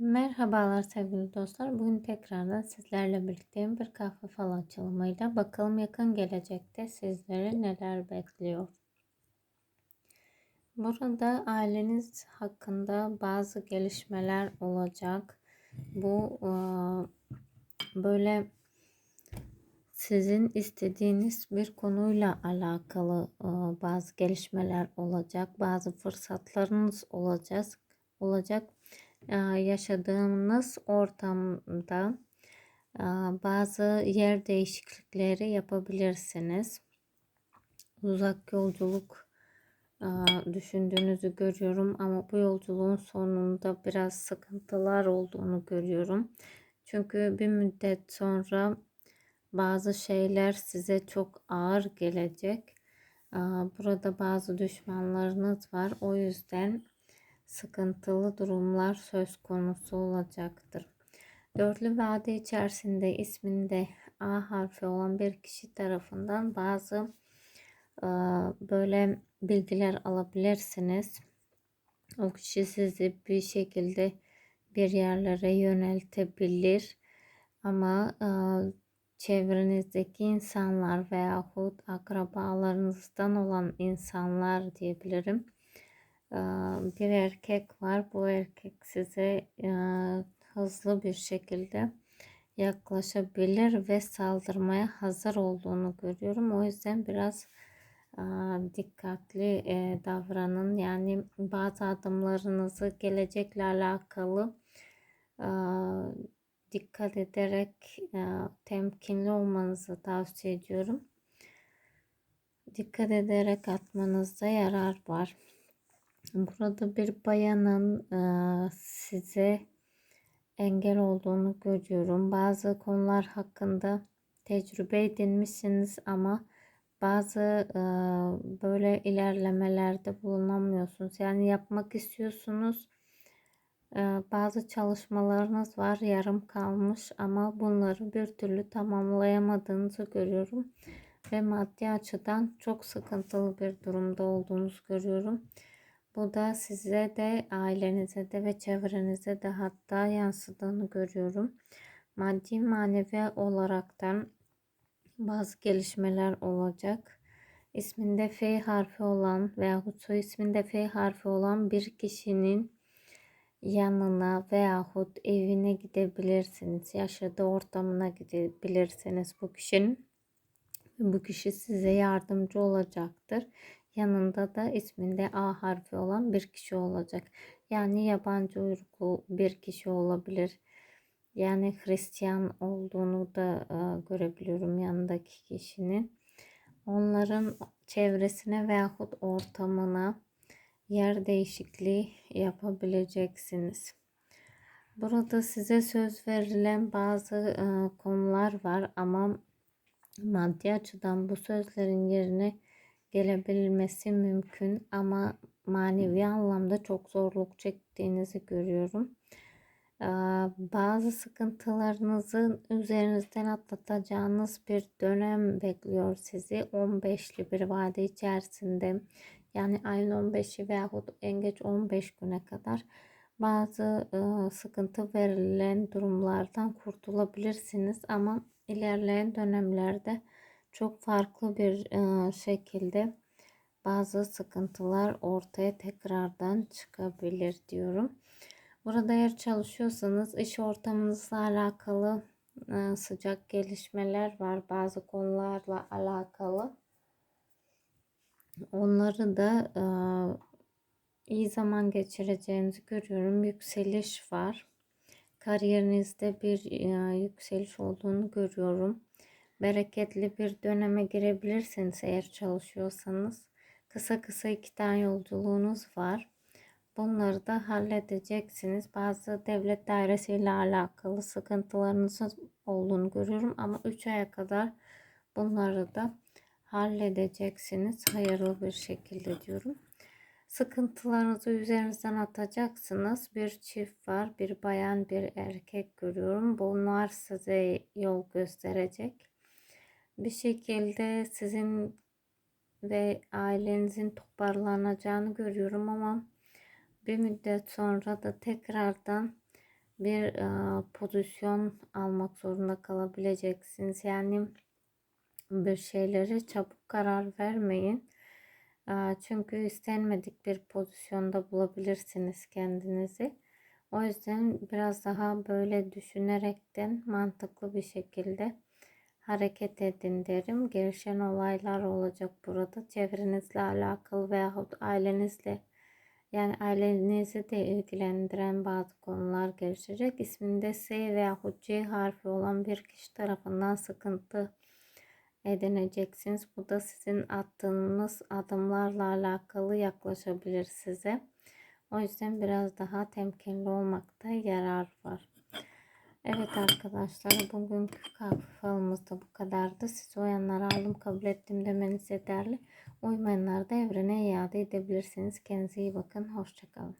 Merhabalar sevgili dostlar. Bugün tekrardan sizlerle birlikte bir kahve fal açılımıyla bakalım yakın gelecekte sizleri neler bekliyor. Burada aileniz hakkında bazı gelişmeler olacak. Bu e, böyle sizin istediğiniz bir konuyla alakalı e, bazı gelişmeler olacak. Bazı fırsatlarınız olacak. Olacak yaşadığınız ortamda bazı yer değişiklikleri yapabilirsiniz. Uzak yolculuk düşündüğünüzü görüyorum ama bu yolculuğun sonunda biraz sıkıntılar olduğunu görüyorum. Çünkü bir müddet sonra bazı şeyler size çok ağır gelecek. Burada bazı düşmanlarınız var. O yüzden sıkıntılı durumlar söz konusu olacaktır. Dörtlü vade içerisinde isminde A harfi olan bir kişi tarafından bazı e, böyle bilgiler alabilirsiniz. O kişi sizi bir şekilde bir yerlere yöneltebilir ama e, çevrenizdeki insanlar veyahut akrabalarınızdan olan insanlar diyebilirim bir erkek var. Bu erkek size hızlı bir şekilde yaklaşabilir ve saldırmaya hazır olduğunu görüyorum. O yüzden biraz dikkatli davranın. Yani bazı adımlarınızı gelecekle alakalı dikkat ederek temkinli olmanızı tavsiye ediyorum. Dikkat ederek atmanızda yarar var. Burada bir bayanın e, size engel olduğunu görüyorum. Bazı konular hakkında tecrübe edinmişsiniz ama bazı e, böyle ilerlemelerde bulunamıyorsunuz. Yani yapmak istiyorsunuz. E, bazı çalışmalarınız var yarım kalmış ama bunları bir türlü tamamlayamadığınızı görüyorum. Ve maddi açıdan çok sıkıntılı bir durumda olduğunuzu görüyorum. Bu da size de ailenize de ve çevrenize de hatta yansıdığını görüyorum. Maddi manevi olaraktan bazı gelişmeler olacak. İsminde F harfi olan veyahut soy isminde F harfi olan bir kişinin yanına veyahut evine gidebilirsiniz. Yaşadığı ortamına gidebilirsiniz bu kişinin. Bu kişi size yardımcı olacaktır. Yanında da isminde A harfi olan bir kişi olacak. Yani yabancı uyruklu bir kişi olabilir. Yani Hristiyan olduğunu da e, görebiliyorum yanındaki kişinin. Onların çevresine veyahut ortamına yer değişikliği yapabileceksiniz. Burada size söz verilen bazı e, konular var ama maddi açıdan bu sözlerin yerine gelebilmesi mümkün ama manevi anlamda çok zorluk çektiğinizi görüyorum. Bazı sıkıntılarınızın üzerinizden atlatacağınız bir dönem bekliyor sizi 15'li bir vade içerisinde. Yani ayın 15'i veyahut en geç 15 güne kadar bazı sıkıntı verilen durumlardan kurtulabilirsiniz ama ilerleyen dönemlerde çok farklı bir şekilde bazı sıkıntılar ortaya tekrardan çıkabilir diyorum. Burada eğer çalışıyorsanız iş ortamınızla alakalı sıcak gelişmeler var. Bazı konularla alakalı. Onları da iyi zaman geçireceğinizi görüyorum. Yükseliş var. Kariyerinizde bir yükseliş olduğunu görüyorum bereketli bir döneme girebilirsiniz eğer çalışıyorsanız. Kısa kısa iki tane yolculuğunuz var. Bunları da halledeceksiniz. Bazı devlet dairesiyle alakalı sıkıntılarınız olduğunu görüyorum ama 3 aya kadar bunları da halledeceksiniz hayırlı bir şekilde diyorum. Sıkıntılarınızı üzerinizden atacaksınız. Bir çift var, bir bayan, bir erkek görüyorum. Bunlar size yol gösterecek bir şekilde sizin ve ailenizin toparlanacağını görüyorum ama bir müddet sonra da tekrardan bir e, pozisyon almak zorunda kalabileceksiniz. Yani bir şeyleri çabuk karar vermeyin. E, çünkü istenmedik bir pozisyonda bulabilirsiniz kendinizi. O yüzden biraz daha böyle düşünerekten mantıklı bir şekilde hareket edin derim. Gelişen olaylar olacak burada. Çevrenizle alakalı veyahut ailenizle yani ailenizi de ilgilendiren bazı konular gelişecek. İsminde S veyahut C harfi olan bir kişi tarafından sıkıntı edineceksiniz. Bu da sizin attığınız adımlarla alakalı yaklaşabilir size. O yüzden biraz daha temkinli olmakta yarar var. Evet arkadaşlar bugünkü kahve falımız da bu kadardı. Siz uyanları aldım kabul ettim demeniz yeterli. Uymayanları da evrene iade edebilirsiniz. Kendinize iyi bakın. Hoşçakalın.